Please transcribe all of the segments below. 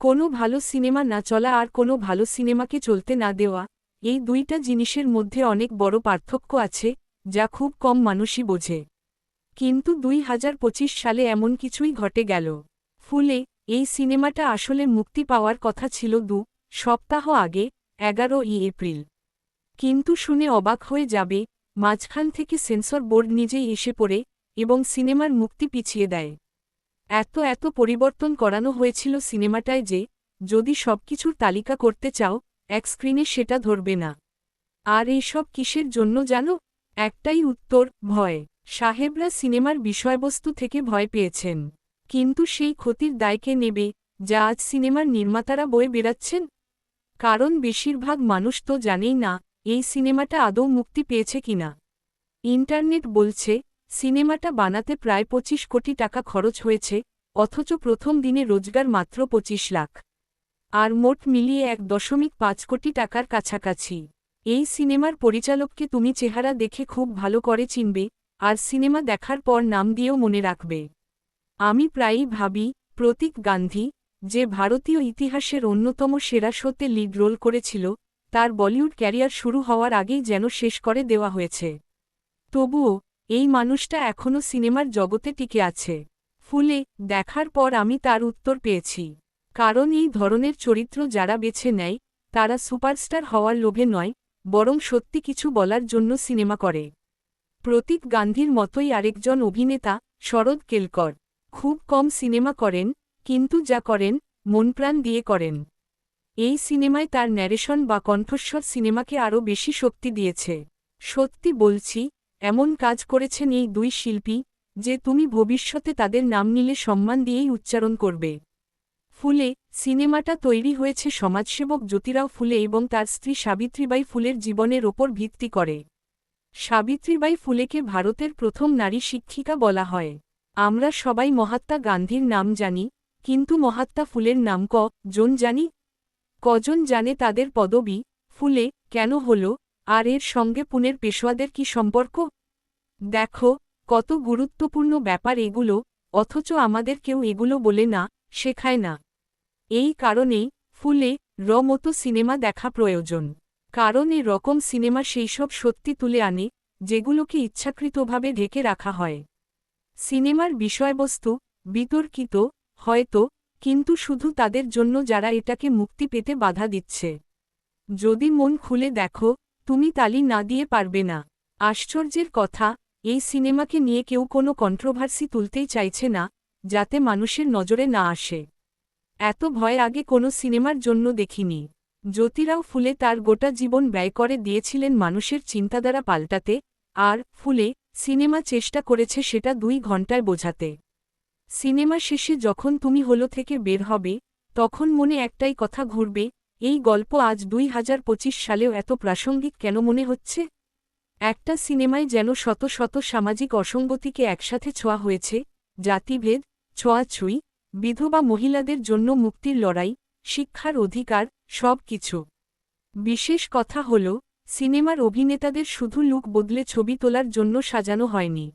কোনো ভালো সিনেমা না চলা আর কোনো ভালো সিনেমাকে চলতে না দেওয়া, এই দুইটা জিনিসের মধ্যে অনেক বড় পার্থক্য আছে, যা খুব কম মানুষই বোঝে। কিন্তু দুই হাজার পঁচিশ সালে এমন কিছুই ঘটে গেল। ফুলে, এই সিনেমাটা আসলে মুক্তি পাওয়ার কথা ছিল দু সপ্তাহ আগে এগারো ই এপ্রিল। কিন্তু শুনে অবাক হয়ে যাবে, মাঝখান থেকে সেন্সর বোর্ড নিজেই এসে পড়ে এবং সিনেমার মুক্তি পিছিয়ে দেয়। এত এত পরিবর্তন করানো হয়েছিল সিনেমাটায় যে, যদি সবকিছুর তালিকা করতে চাও, এক স্ক্রিনে সেটা ধরবে না। আর এইসব কিসের জন্য জানো? একটাই উত্তর, ভয়। সাহেবরা সিনেমার বিষয়বস্তু থেকে ভয় পেয়েছেন। কিন্তু সেই ক্ষতির দায়কে নেবে, যা আজ সিনেমার নির্মাতারা বয়ে বেড়াচ্ছেন? কারণ বেশিরভাগ মানুষ তো জানেই না, এই সিনেমাটা আদৌ মুক্তি পেয়েছে কিনা। ইন্টারনেট বলছে সিনেমাটা বানাতে প্রায় পঁচিশ কোটি টাকা খরচ হয়েছে, অথচ প্রথম দিনে রোজগার মাত্র পঁচিশ লাখ। আর মোট মিলিয়ে এক দশমিক পাঁচ কোটি টাকার কাছাকাছি। এই সিনেমার পরিচালককে তুমি চেহারা দেখে খুব ভালো করে চিনবে, আর সিনেমা দেখার পর নাম দিয়েও মনে রাখবে। আমি প্রায়ই ভাবি, প্রতীক গান্ধী, যে ভারতীয় ইতিহাসের অন্যতম সেরা শোতে লিড রোল করেছিল, তার বলিউড ক্যারিয়ার শুরু হওয়ার আগেই যেন শেষ করে দেওয়া হয়েছে। তবুও এই মানুষটা এখনও সিনেমার জগতে টিকে আছে। ফুলে, দেখার পর আমি তার উত্তর পেয়েছি। কারণ এই ধরনের চরিত্র যারা বেছে নেয়, তারা সুপারস্টার হওয়ার লোভে নয়, বরং সত্যি কিছু বলার জন্য সিনেমা করে। প্রতীক গান্ধীর মতোই আরেকজন অভিনেতা শরদ কেলকর। খুব কম সিনেমা করেন, কিন্তু যা করেন মনপ্রাণ দিয়ে করেন। এই সিনেমায় তার ন্যারেশন বা কণ্ঠস্বর সিনেমাকে আরও বেশি শক্তি দিয়েছে। সত্যি বলছি এমন কাজ করেছেন এই দুই শিল্পী, যে তুমি ভবিষ্যতে তাদের নাম নিলে সম্মান দিয়েই উচ্চারণ করবে। ফুলে, সিনেমাটা তৈরি হয়েছে সমাজসেবক জ্যোতিরাও ফুলে এবং তার স্ত্রী সাবিত্রীবাই ফুলের জীবনের ওপর ভিত্তি করে। সাবিত্রীবাই ফুলেকে ভারতের প্রথম নারী শিক্ষিকা বলা হয়। আমরা সবাই মহাত্মা গান্ধীর নাম জানি, কিন্তু মহাত্মা ফুলের নাম ক, জন জানি? কজন জানে তাদের পদবি? ফুলে, কেন হল? আর এর সঙ্গে পুনের পেশোয়াদের কি সম্পর্ক? দেখো, কত গুরুত্বপূর্ণ ব্যাপার এগুলো, অথচ আমাদের কেউ এগুলো বলে না, শেখায় না। এই কারণেই ফুলে র মতো সিনেমা দেখা প্রয়োজন। কারণ এ রকম সিনেমা সেই সব সত্যি তুলে আনে, যেগুলোকে ইচ্ছাকৃতভাবে ঢেকে রাখা হয়। সিনেমার বিষয়বস্তু, বিতর্কিত, হয়তো, কিন্তু শুধু তাদের জন্য যারা এটাকে মুক্তি পেতে বাধা দিচ্ছে। যদি মন খুলে দেখো তুমি তালি না দিয়ে পারবে না। আশ্চর্যের কথা, এই সিনেমাকে নিয়ে কেউ কোনো কন্ট্রোভার্সি তুলতেই চাইছে না, যাতে মানুষের নজরে না আসে। এত ভয় আগে কোনো সিনেমার জন্য দেখিনি। জ্যোতিরাও ফুলে তার গোটা জীবন ব্যয় করে দিয়েছিলেন মানুষের চিন্তাধারা পাল্টাতে, আর ফুলে সিনেমা চেষ্টা করেছে সেটা দুই ঘন্টায় বোঝাতে। সিনেমা শেষে যখন তুমি হলো থেকে বের হবে, তখন মনে একটাই কথা ঘুরবে এই গল্প আজ দুই হাজার পঁচিশ সালেও এত প্রাসঙ্গিক কেন মনে হচ্ছে? একটা সিনেমায় যেন শত শত সামাজিক অসঙ্গতিকে একসাথে ছোঁয়া হয়েছে, জাতিভেদ, ছোঁয়াছুঁই, বিধবা মহিলাদের জন্য মুক্তির লড়াই, শিক্ষার অধিকার সব কিছু বিশেষ কথা হল, সিনেমার অভিনেতাদের শুধু লুক বদলে ছবি তোলার জন্য সাজানো হয়নি।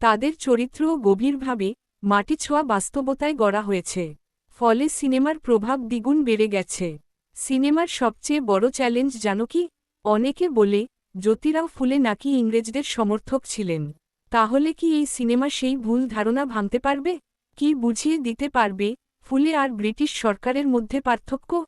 তাদের চরিত্রও গভীরভাবে, মাটি ছোঁয়া বাস্তবতায় গড়া হয়েছে। ফলে সিনেমার প্রভাব দ্বিগুণ বেড়ে গেছে। সিনেমার সবচেয়ে বড় চ্যালেঞ্জ জানো কি? অনেকে বলে, জ্যোতিরাও ফুলে নাকি ইংরেজদের সমর্থক ছিলেন। তাহলে কি এই সিনেমা সেই ভুল ধারণা ভাঙতে পারবে? কি বুঝিয়ে দিতে পারবে? ফুলে আর ব্রিটিশ সরকারের মধ্যে পার্থক্য?